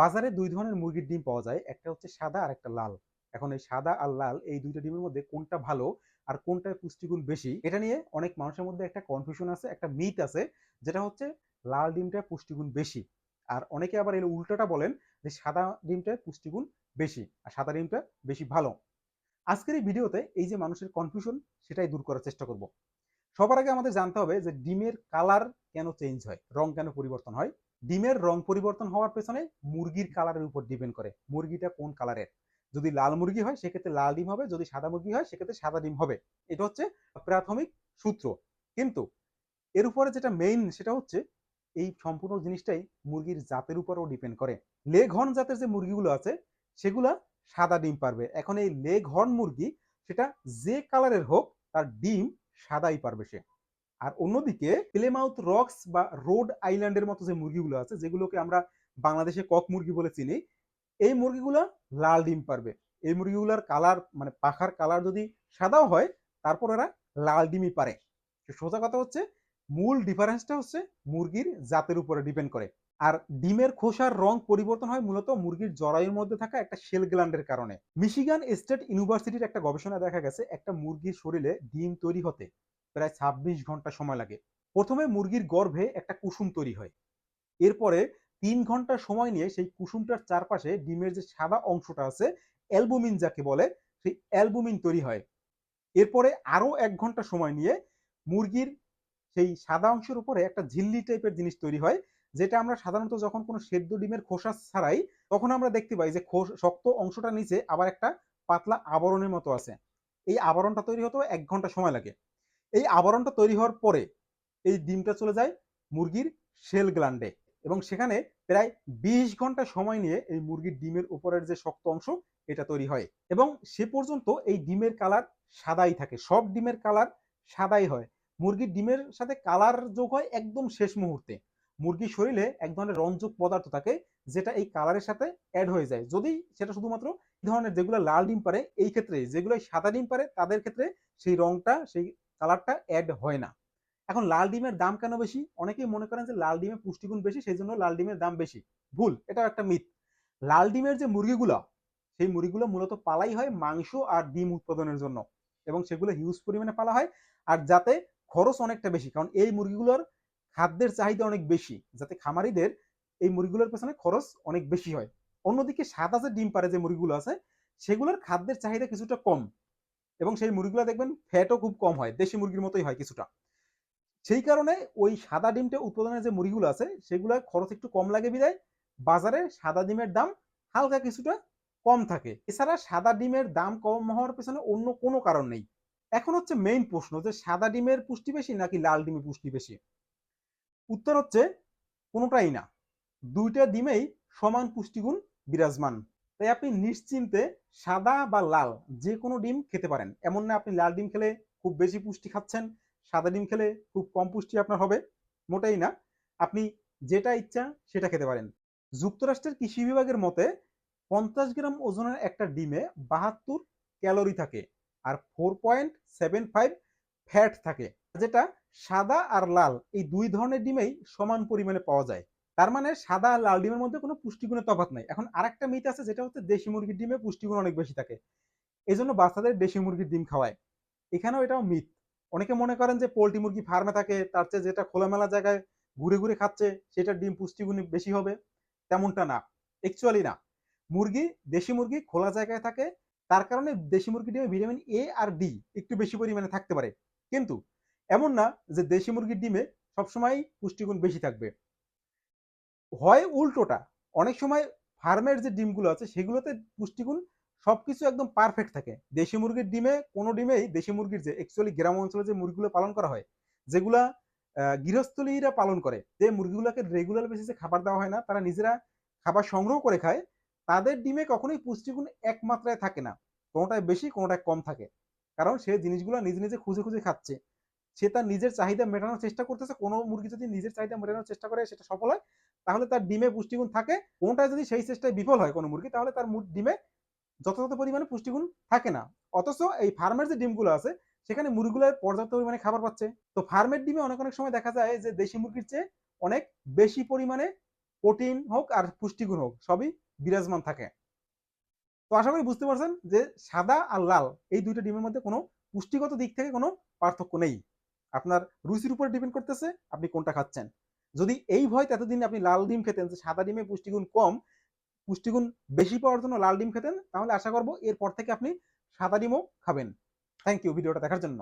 বাজারে দুই ধরনের মুরগির ডিম পাওয়া যায়, একটা হচ্ছে সাদা আর একটা লাল। এখন এই সাদা আর লাল, এই দুইটা ডিমের মধ্যে কোনটা ভালো আর কোনটায় পুষ্টিগুণ বেশি, এটা নিয়ে অনেক মানুষের মধ্যে একটা কনফিউশন আছে, একটা মিথ আছে, যেটা হচ্ছে লাল ডিমটা পুষ্টিগুণ বেশি। আর অনেকে আবার এর উল্টোটা বলেন যে সাদা ডিমটা পুষ্টিগুণ বেশি আর সাদা ডিমটা বেশি ভালো। আজকের এই ভিডিওতে এই যে মানুষের কনফিউশন সেটাই দূর করার চেষ্টা করব। সবার আগে আমাদের জানতে হবে যে ডিমের কালার কেন চেঞ্জ হয়, রং কেন পরিবর্তন হয় ডিমের রং পরিবর্তন হওয়ার পেছনে মুরগির কালারের উপর ডিপেন্ড করে। মুরগিটা কোন কালারের যদি লাল মুরগি হয়, সেক্ষেত্রে লাল ডিম হবে। যদি সাদা মুরগি হয়, সেক্ষেত্রে সাদা ডিম হবে। এটা হচ্ছে প্রাথমিক সূত্র। কিন্তু এর উপরে যেটা মেইন সেটা হচ্ছে এই সম্পূর্ণ জিনিসটাই মুরগির জাতের উপরও ডিপেন্ড করে। লেগ হর্ন জাতের যে মুরগিগুলো আছে, সেগুলা সাদা ডিম পারবে। এখন এই লেগ হর্ন মুরগি, সেটা যে কালারের হোক, তার ডিম সাদাই পারবে সে। আর অন্যদিকে প্লেমাউথ রক্স বা রোড আইল্যান্ডের মতো যে মুরগিগুলো আছে, যেগুলোকে আমরা বাংলাদেশে কক মুরগি বলে চিনি, এই মুরগিগুলো লাল ডিম পারবে। এই মুরগিগুলোর কালার মানে পাখার কালার যদি সাদাও হয়, তারপর এরা লাল ডিমই পারে। সোজা কথা হচ্ছে, মূল ডিফারেন্সটা হচ্ছে মুরগির জাতের উপরে ডিপেন্ড করে। আর ডিমের খোসার রং পরিবর্তন হয় মূলত মুরগির জরায়ুর মধ্যে থাকা একটা শেল গ্ল্যান্ডের কারণে। মিশিগান স্টেট ইউনিভার্সিটির একটা গবেষণা দেখা গেছে, একটা মুরগির শরীরে ডিম তৈরি হতে। প্রায় ছাব্বিশ ঘণ্টা সময় লাগে। প্রথমে মুরগির গর্ভে একটা কুসুম তৈরি হয়। এরপরে তিন ঘণ্টা সময় নিয়ে সেই কুসুমটার চারপাশে ডিমের যে সাদা অংশটা আছে, অ্যালবুমিন যাকে বলে, সেই অ্যালবুমিন তৈরি হয়। এরপরে আরও এক ঘণ্টা সময় নিয়ে মুরগির সেই সাদা অংশের উপরে একটা ঝিল্লি টাইপের জিনিস তৈরি হয়, যেটা আমরা সাধারণত যখন কোনো সেদ্ধ ডিমের খোসা ছাড়াই, তখন আমরা দেখতে পাই যে শক্ত অংশটা নিচে আবার একটা পাতলা আবরণের মতো আছে। এই আবরণটা তৈরি হতেও এক ঘণ্টা সময় লাগে। এই আবরণটা তৈরি হওয়ার পরে এই ডিমটা চলে যায় মুরগির সেল গ্ল্যান্ডে এবং সেখানে প্রায় বিশ ঘণ্টা সময় নিয়ে এই মুরগির ডিমের উপরের যে শক্ত অংশ, এটা তৈরি হয় এবং সে পর্যন্ত এই ডিমের কালার সাদাই থাকে, সব ডিমের কালার সাদাই হয়। মুরগির ডিমের সাথে কালার যোগ হয় একদম শেষ মুহূর্তে। মুরগির শরীরে এক ধরনের রঞ্জক পদার্থ থাকে যেটা এই কালারের সাথে অ্যাড হয়ে যায়। যদি সেটা শুধুমাত্র ধরনের যেগুলো লাল ডিম পারে এই ক্ষেত্রে যেগুলো সাদা ডিম পারে তাদের ক্ষেত্রে সেই রংটা, সেই কালারটা অ্যাড হয় না। এখন লাল ডিমের দাম কেন বেশি? অনেকেই মনে করেন যে লাল ডিমের পুষ্টিগুণ বেশি সেই জন্য লাল ডিমের দাম বেশি। ভুল এটা একটা মিথ লাল ডিমের যে মুরগিগুলো, সেই মুরগিগুলো মূলত পালাই হয় মাংস আর ডিম উৎপাদনের জন্য এবং সেগুলো হিউজ পরিমাণে পালা হয় আর যাতে খরচ অনেকটা বেশি। কারণ এই মুরগিগুলোর খাদ্যের চাহিদা অনেক বেশি, যাতে খামারিদের এই মুরগিগুলোর পেছনে খরচ অনেক বেশি হয়। অন্যদিকে সাদা যে ডিম পারে যে মুরগিগুলো আছে, সেগুলোর খাদ্যের চাহিদা কিছুটা কম। এবং সেই মুরগিগুলো দেখবেন ফ্যাটও খুব কম হয়, দেশি মুরগির মতোই হয় কিছুটা। সেই কারণে ওই সাদা ডিমটা উৎপাদনের যে মুরগিগুলো আছে, সেগুলো খরচ একটু কম লাগে বিদায় বাজারে সাদা ডিমের দাম হালকা কিছুটা কম থাকে। এছাড়া সাদা ডিমের দাম কম হওয়ার পেছনে অন্য কোনো কারণ নেই। এখন হচ্ছে মেইন প্রশ্ন যে সাদা ডিমের পুষ্টি বেশি নাকি লাল ডিমের পুষ্টি বেশি? উত্তর হচ্ছে কোনোটাই না। দুইটা ডিমেই সমান পুষ্টিগুণ বিরাজমান। তাই আপনি নিশ্চিন্তে সাদা বা লাল যে কোনো ডিম খেতে পারেন। এমন না আপনি লাল ডিম খেলে খুব বেশি পুষ্টি খাচ্ছেন, সাদা ডিম খেলে খুব কম পুষ্টি আপনার হবে, মোটাই না। আপনি যেটা ইচ্ছা সেটা খেতে পারেন। যুক্তরাষ্ট্রের কৃষি বিভাগের মতে পঞ্চাশ গ্রাম ওজনের একটা ডিমে বাহাত্তর ক্যালোরি থাকে আর four point seven five fat থাকে। যেটা সাদা আর লাল এই দুই ধরনের ডিমেই সমান পরিমাণে পাওয়া যায়। তার মানে সাদা আর লাল ডিমের মধ্যে কোনো পুষ্টিগুণের তফাৎ নাই। এখন আরেকটা মিথ আছে যেটা হচ্ছে দেশি মুরগির ডিমে পুষ্টিগুণ অনেক বেশি থাকে। এই জন্য বাচ্চাদের দেশি মুরগির ডিম খাওয়ায়। এখানেও এটাও মিথ অনেকে মনে করেন যে পোলট্রি মুরগি ফার্মে থাকে, তার চেয়ে যেটা খোলামেলা জায়গায় ঘুরে ঘুরে খাচ্ছে, সেটার ডিম পুষ্টিগুণ বেশি হবে। তেমনটা না। অ্যাকচুয়ালি না। মুরগি, দেশি মুরগি খোলা জায়গায় থাকে, তার কারণে দেশি মুরগি ডিমে ভিটামিন এ আর ডি একটু বেশি পরিমাণে থাকতে পারে। কিন্তু এমন না যে দেশি মুরগির ডিমে সবসময় পুষ্টিগুণ বেশি থাকবে। হয় উল্টোটা। অনেক সময় ফার্মের যে ডিমগুলো আছে, সেগুলোতে পুষ্টিগুণ সবকিছু একদম পারফেক্ট থাকে। দেশি মুরগির ডিমে কোনো ডিমেই, দেশি মুরগির যে অ্যাকচুয়ালি গ্রাম অঞ্চলে যে মুরগিগুলো পালন করা হয়, যেগুলা গৃহস্থলীরা পালন করে, যে মুরগিগুলোকে রেগুলার বেসিসে খাবার দেওয়া হয় না, তারা নিজেরা খাবার সংগ্রহ করে খায়, তাদের ডিমে কখনোই পুষ্টিগুণ এক মাত্রায় থাকে না। কোনোটায় বেশি কোনোটায় কম থাকে। কারণ সে জিনিসগুলো নিজে নিজে খুঁজে খুঁজে খাচ্ছে। সে তার নিজের চাহিদা মেটানোর চেষ্টা করতেছে, কোনো মুরগি যদি নিজের চাহিদা মেটানোর চেষ্টা করে, সেটা সফল হয় তাহলে তার ডিমে পুষ্টিগুণ থাকে, কোনটা যদি সেই চেষ্টায় বিফল হয় কোনো মুরগি, তাহলে তার ডিমে যথাযথ পরিমাণে পুষ্টিগুণ থাকে না। অথচ এই ফার্মের যে ডিমগুলো আছে, সেখানে মুরগিগুলো পর্যাপ্ত পরিমাণে খাবার পাচ্ছে। তো ফার্মের ডিমে অনেক অনেক সময় দেখা যায় যে দেশি মুরগির চেয়ে অনেক বেশি পরিমাণে প্রোটিন হোক আর পুষ্টিগুণ হোক, সবই বিরাজমান থাকে। তো আশা করি বুঝতে পারছেন যে সাদা আর লাল, এই দুইটা ডিমের মধ্যে কোনো পুষ্টিগত দিক থেকে কোনো পার্থক্য নেই। আপনার রুচির উপর ডিপেন্ড করতেছে আপনি কোনটা খাচ্ছেন। যদি এই ভয় এতদিন আপনি লাল ডিম খেতেন, যে সাদা ডিমে পুষ্টিগুণ কম, পুষ্টিগুণ বেশি পাওয়ার জন্য লাল ডিম খেতেন, তাহলে আশা করব এরপর থেকে আপনি সাদা ডিমও খাবেন। থ্যাংক ইউ ভিডিওটা দেখার জন্য।